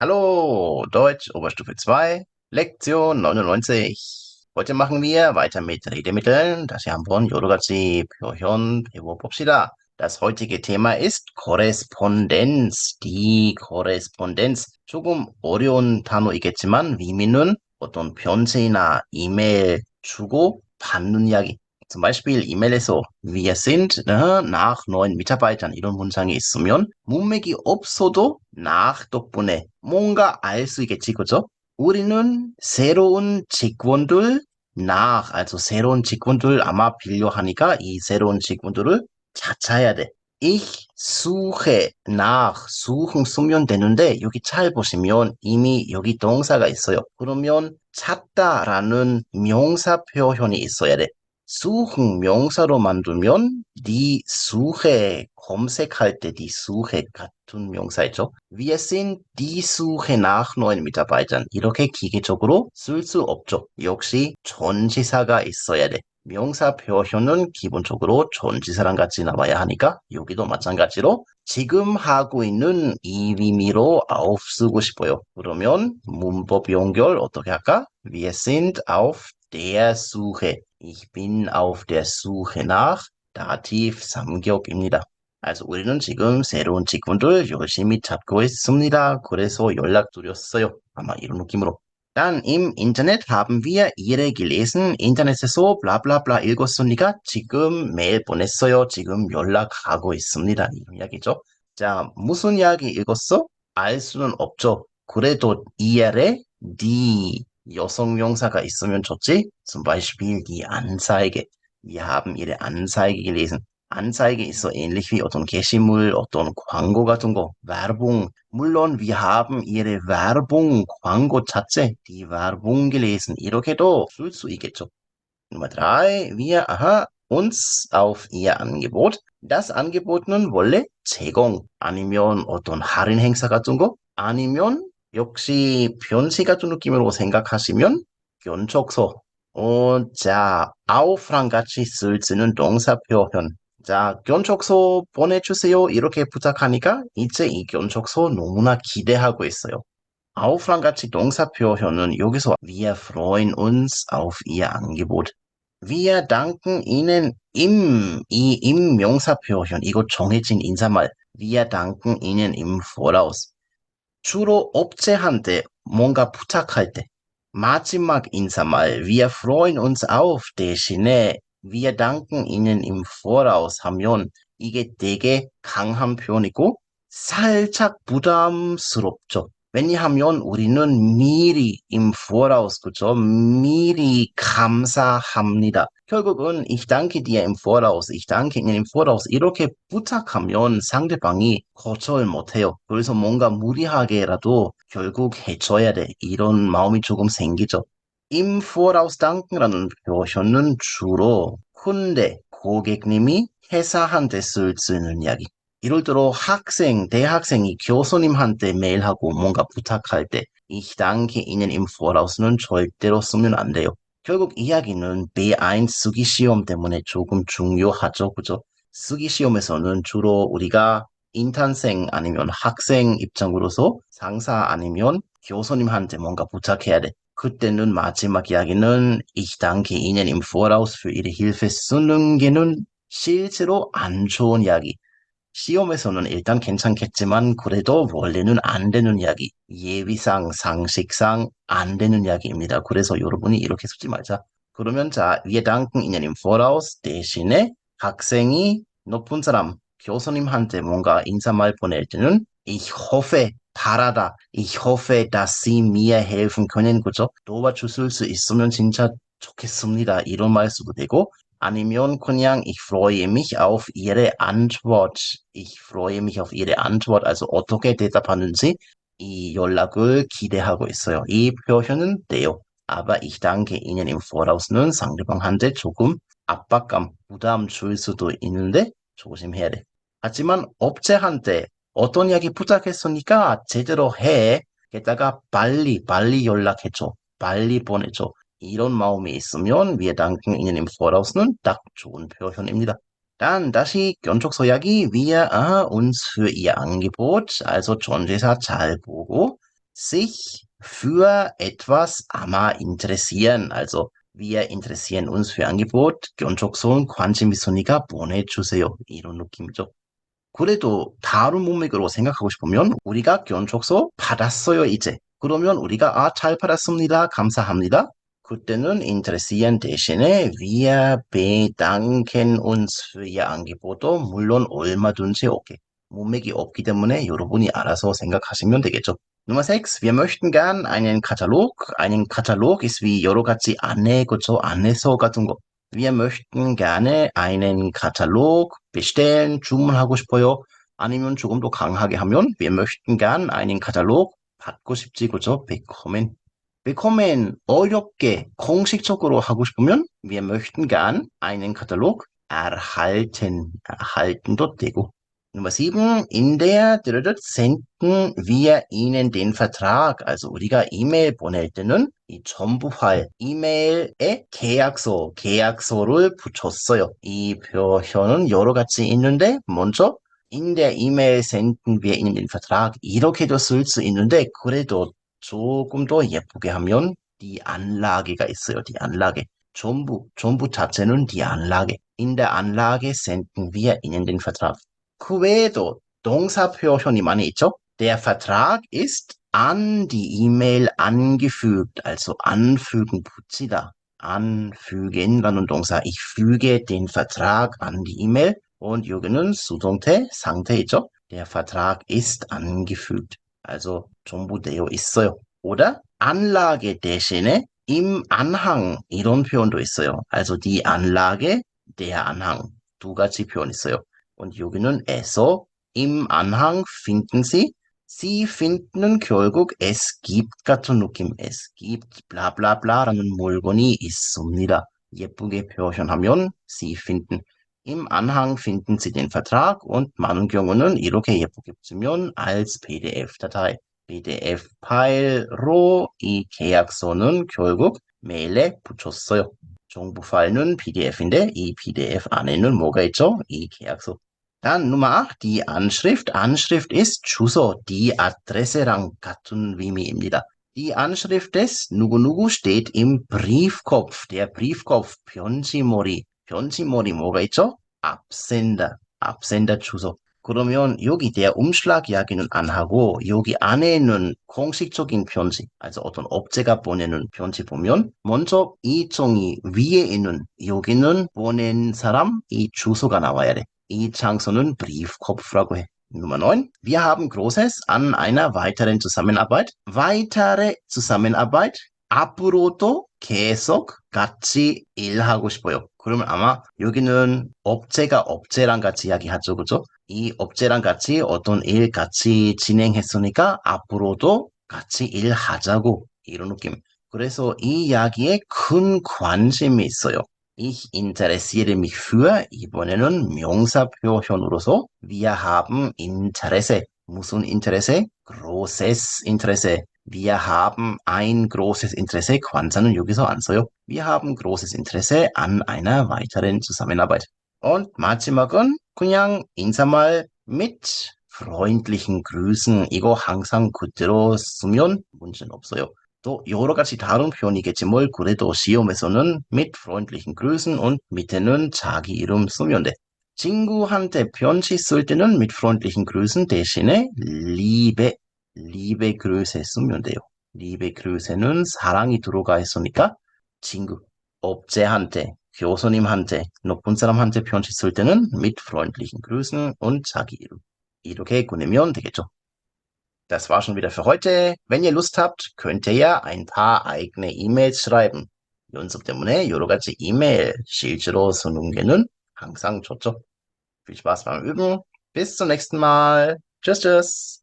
Hallo, Deutsch, Oberstufe 2, Lektion 99. Heute machen wir weiter mit Redemitteln. 다시 한번 여러 가지 표현 배워봅시다. Das heutige Thema ist Korrespondenz. Die Korrespondenz. 조금 어려운 단어이겠지만 의미는 어떤 편지나 이메일 주고 받는 이야기. Zum Beispiel 이메일에서 wir sind nach neuen Mitarbeitern 이런 문장이 있으면 문맥이 없어도 nach 덕분에 뭔가 알 수 있겠지, 그죠? 우리는 새로운 직원들 nach, also 새로운 직원들 아마 필요하니까 이 새로운 직원들을 찾아야 돼. Ich suche nach, suchen 쓰면 되는데 여기 잘 보시면 이미 여기 동사가 있어요. 그러면 찾다라는 명사 표현이 있어야 돼. Suchen 명사로 만들면 die Suche 검색할 때 die Suche 같은 명사죠. Wir sind die Suche nach neuen Mitarbeitern. 이렇게 기계적으로 쓸 수 없죠. 역시 전지사가 있어야 돼. 명사 표현은 기본적으로 전지사랑 같이 나와야 하니까 여기도 마찬가지로 지금 하고 있는 이 의미로 auf 쓰고 싶어요. 그러면 문법 연결 어떻게 할까? Wir sind auf der Suche. Ich bin auf der Suche nach Dativ 삼격입니다. Also 우리는 지금 새로운 직원들 열심히 찾고 있습니다. 그래서 연락드렸어요. 아마 이런 느낌으로. Dann im Internet haben wir Ihre gelesen. 인터넷에서 블라블라블라 읽었으니까 지금 메일 보냈어요. 지금 연락하고 있습니다. 이런 이야기죠. 자, 무슨 이야기 읽었어? 알 수는 없죠. 그래도 이해래? 디 여성명사가 있으면 좋지. Zum Beispiel die Anzeige. Wir haben ihre Anzeige gelesen. Anzeige ist so ähnlich wie 어떤 게시물, 어떤 광고 같은 거, Werbung. 물론 wir haben ihre Werbung, 광고 자체, die Werbung gelesen. 이렇게도 쓸 수 있겠죠. Nummer drei, wir aha, uns auf ihr Angebot. Das Angebot는 원래 제공 아니면 어떤 할인 행사 같은 거 아니면 역시 변시 같은 느낌으로 생각하시면 견촉소. 어, 자, 아우프랑 같이 쓸수 있는 동사 표현. 자, 견촉소 보내주세요. 이렇게 부탁하니까 이제 이 견촉소 너무나 기대하고 있어요. 아우프랑 같이 동사 표현은 여기서 wir freuen uns auf ihr Angebot. Wir danken Ihnen im, 이 im 명사 표현, 이거 정해진 인사말. Wir danken Ihnen im Voraus. 주로 업체한테 뭔가 부탁할 때 마지막 인사말 wir freuen uns auf 대신에 wir danken Ihnen im Voraus 하면 이게 되게 강한 표현이고 살짝 부담스럽죠. 왜냐하면 우리는 미리 im Voraus, 그죠? 미리 감사합니다. 결국은 ich danke dir im Voraus, ich danke Ihnen im Voraus 이렇게 부탁하면 상대방이 거절 못해요. 그래서 뭔가 무리하게라도 결국 해줘야 돼. 이런 마음이 조금 생기죠. im Voraus danken라는 표현은 주로 군대 고객님이 회사한테 쓸 수 있는 이야기. 이럴 때로 학생, 대학생이 교수님한테 메일하고 뭔가 부탁할 때 danke Ihnen im Voraus는 절대로 쓰면 안 돼요. 결국 이야기는 B1 쓰기 시험 때문에 조금 중요하죠. 그죠? 쓰기 시험에서는 주로 우리가 인턴생 아니면 학생 입장으로서 상사 아니면 교수님한테 뭔가 부탁해야 돼. 그때는 마지막 이야기는 danke Ihnen im Voraus für Ihre Hilfe 쓰는 게는 실제로 안 좋은 이야기. 시험에서는 일단 괜찮겠지만 그래도 원래는 안 되는 이야기, 예비상, 상식상 안 되는 이야기입니다. 그래서 여러분이 이렇게 쓰지 말자. 그러면 자, danken Ihnen im Voraus 대신에 학생이 높은 사람, 교수님한테 뭔가 인사말 보낼 때는 ich hoffe, 바라다, ich hoffe, dass Sie mir helfen können, 그죠? 도와주실 수 있으면 진짜 좋겠습니다. 이런 말 쓰도 되고 아니면 그냥 ich freue mich auf Ihre Antwort. Ich freue mich auf Ihre Antwort. Also 어떻게 대답하는지 이 연락을 기대하고 있어요. 이 표현은 돼요. Aber ich danke Ihnen im Voraus는 상대방한테 조금 압박감, 부담 줄 수도 있는데 조심해야 돼. 하지만 업체한테 어떤 이야기 부탁했으니까 제대로 해. 게다가 빨리 빨리 연락해줘. 빨리 보내줘. 이런 마음이 있으면 danken Ihnen im Voraus는 딱 좋은 표현입니다. Dann 다시 견촉 이야기 wir uns für Ihr 전제사 잘 보고 sich für etwas 아마 interessieren. Also wir interessieren uns für. 견적손 관심 있으니까 보내주세요. 이런 느낌이죠. 그래도 다른 문맥으로 생각하고 싶으면 우리가 견적서 받았어요 이제. 그러면 우리가 아 잘 받았습니다. 감사합니다. 그때는 interessieren 대신에 wir bedanken uns für ihr Angebot도 물론 얼마든지 오케이. 문맥이 없기 때문에 여러분이 알아서 생각하시면 되겠죠. Nummer 6. Wir möchten gern einen Katalog. Einen Katalog ist wie 여러 가지 안내, 그쵸? 안내서 같은 거. Wir möchten gerne einen Katalog bestellen, 주문하고 싶어요. 아니면 조금 더 강하게 하면 wir möchten gern einen Katalog 받고 싶지, 그죠? bekommen. bekommen 어렵게 공식적으로 하고 싶으면 wir möchten gern einen Katalog erhalten. erhalten도 되고. Nummer 7. In der senden wir Ihnen den Vertrag. Also 우리가 이메일 보낼 때는 이 전부할 이메일에 계약서, 계약서를 붙였어요. 이 표현은 여러 가지 있는데 먼저 in der E-Mail senden wir Ihnen den Vertrag 이렇게도 쓸 수 있는데 그래도 조금 더 예쁘게 하면 die Anlage가 있어요. die Anlage. 전부, 전부 자체는 die Anlage. In der Anlage senden wir Ihnen den Vertrag. 그 외에도 동사 표현이 많이 있죠. Der Vertrag ist an die E-Mail angefügt, also anfügen 붙이다. anfügen라는 동사, ich füge den Vertrag an die E-Mail und 여기는 수동태 상태 있죠. Der Vertrag ist angefügt, Also 전부 되어 있어요. oder Anlage 대신에 im Anhang 이런 표현도 있어요. also die Anlage, der Anhang 두 가지 표현 있어요. Und 여기는 에서 im Anhang finden Sie. Sie finden 결국 es gibt 같은 느낌. Es gibt 블라블라블라라는 물건이 있습니다. 예쁘게 표현하면 Sie finden. Im Anhang finden Sie den Vertrag und 많은 경우는 이렇게 예쁘게 붙이면 als PDF-datei. PDF 파일로 이 계약서는 결국 메일에 붙였어요. 정부 파일은 PDF인데 이 PDF 안에는 뭐가 있죠? 이 계약서. Dann Nummer 8, die Anschrift. Anschrift ist 주소, die Adresse랑 같은 의미입니다. Die Anschrift des 누구누구 steht im Briefkopf. Der Briefkopf, 편지머리. 편지머리 뭐가 있죠? Absender. Absender 주소. 그러면 여기 der Umschlag 이야기는 안 하고 여기 안에는 공식적인 편지, also 어떤 업체가 보내는 편지 보면 먼저 이 종이 위에 있는 여기는 보낸 사람 이 주소가 나와야 돼. 이 장소는 Briefkopf라고 해. Nummer 9. Wir haben Großes an einer weiteren Zusammenarbeit. Weitere Zusammenarbeit. 앞으로도 계속 같이 일하고 싶어요. 그러면 아마 여기는 업체가 업체랑 같이 이야기하죠. 그죠? 이 업체랑 같이 어떤 일 같이 진행했으니까 앞으로도 같이 일하자고 이런 느낌. 그래서 이 이야기에 큰 관심이 있어요. Ich interessiere mich für 이번에는 명사 표현으로서 wir haben Interesse. 무슨 Interesse? großes Interesse. Wir haben ein großes Interesse. 관사는 여기서 안 써요. Wir haben großes Interesse an einer weiteren Zusammenarbeit. Und 마지막은 그냥 인사말 mit freundlichen Grüßen. 이거 항상 그대로 쓰면 문제는 없어요. 또 여러 가지 다른 표현이겠지 뭘 그래도 시험에서는 mit freundlichen Grüßen und 밑에는 자기 이름 쓰면 돼. 친구한테 편지 쓸 때는 mit freundlichen Grüßen 대신에 liebe, liebe Grüße 쓰면 돼요. liebe Grüße는 사랑이 들어가 있으니까 친구, 업체한테, 교수님한테, 높은 사람한테 편지 쓸 때는 mit freundlichen Grüßen und 자기 이름. 이렇게 보내면 되겠죠. Das war schon wieder für heute. Wenn ihr Lust habt, könnt ihr ja ein paar eigene E-Mails schreiben. 연습 때문에 여러 가지 이메일 실제로 쓰는 게는 항상 좋죠. Viel Spaß beim Üben. Bis zum nächsten Mal. Tschüss, tschüss.